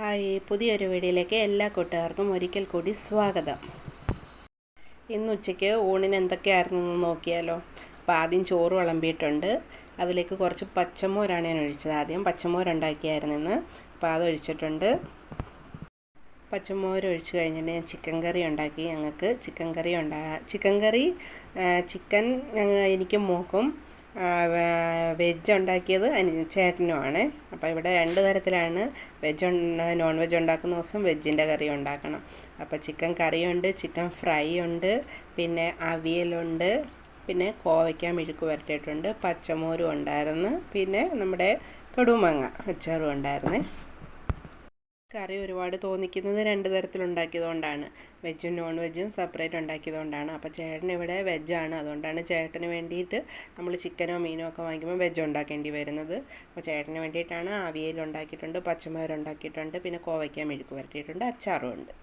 Hi പുതിയൊരു വീഡിയോയിലേക്ക് എല്ലാ കൂട്ടുകാർക്കും ഒരിക്കൽ കൂടി സ്വാഗതം. ഇന്ന് ഉച്ചയ്ക്ക് ഊണിന് എന്തൊക്കെയായിരുന്നു എന്ന് നോക്കിയാലോ. അപ്പോൾ ആദ്യം ചോറ് വിളമ്പിയിട്ടുണ്ട്. അതിലേക്ക് കുറച്ച് പച്ചമോരാണ് ഞാൻ ഒഴിച്ചത്. ആദ്യം പച്ചമോരുണ്ടാക്കിയായിരുന്നു ഇന്ന്. അപ്പോൾ അതൊഴിച്ചിട്ടുണ്ട് പച്ചമോര് ഒഴിച്ച് കഴിഞ്ഞിട്ട് ഞാൻ ചിക്കൻ കറി ഉണ്ടാക്കി. ഞങ്ങൾക്ക് ചിക്കൻ കറി ഉണ്ടാ ചിക്കൻ കറി ചിക്കൻ എനിക്ക് മോക്കും വെജ് ഉണ്ടാക്കിയത് ചേട്ടനുമാണ്. അപ്പോൾ ഇവിടെ രണ്ട് തരത്തിലാണ് വെജ് നോൺ വെജ് ഉണ്ടാക്കുന്ന ദിവസം വെജിന്റെ കറി ഉണ്ടാക്കണം. അപ്പോൾ ചിക്കൻ കറിയുണ്ട് ചിക്കൻ ഫ്രൈ ഉണ്ട് പിന്നെ അവിയലുണ്ട് പിന്നെ കോവയ്ക്ക മെഴുക്ക് വരട്ടിയിട്ടുണ്ട് പച്ചമോരും ഉണ്ടായിരുന്നു പിന്നെ നമ്മുടെ കടുമാങ്ങ അച്ചാറും ഉണ്ടായിരുന്നേ. കറി ഒരുപാട് തോന്നിക്കുന്നത് രണ്ട് തരത്തിലുണ്ടാക്കിയതുകൊണ്ടാണ്. വെജും നോൺ വെജും സെപ്പറേറ്റ് ഉണ്ടാക്കിയതുകൊണ്ടാണ്. അപ്പോൾ ചേട്ടൻ ഇവിടെ വെജാണ് അതുകൊണ്ടാണ് ചേട്ടന് വേണ്ടിയിട്ട് നമ്മൾ ചിക്കനോ മീനോ ഒക്കെ വാങ്ങിക്കുമ്പോൾ വെജ് ഉണ്ടാക്കേണ്ടി വരുന്നത്. അപ്പോൾ ചേട്ടന് വേണ്ടിയിട്ടാണ് അവിയൽ ഉണ്ടാക്കിയിട്ടുണ്ട് പച്ചമുളക് ഉണ്ടാക്കിയിട്ടുണ്ട് പിന്നെ കോവയ്ക്ക മെഴുക്ക് വരട്ടിയിട്ടുണ്ട് അച്ചാറും ഉണ്ട്.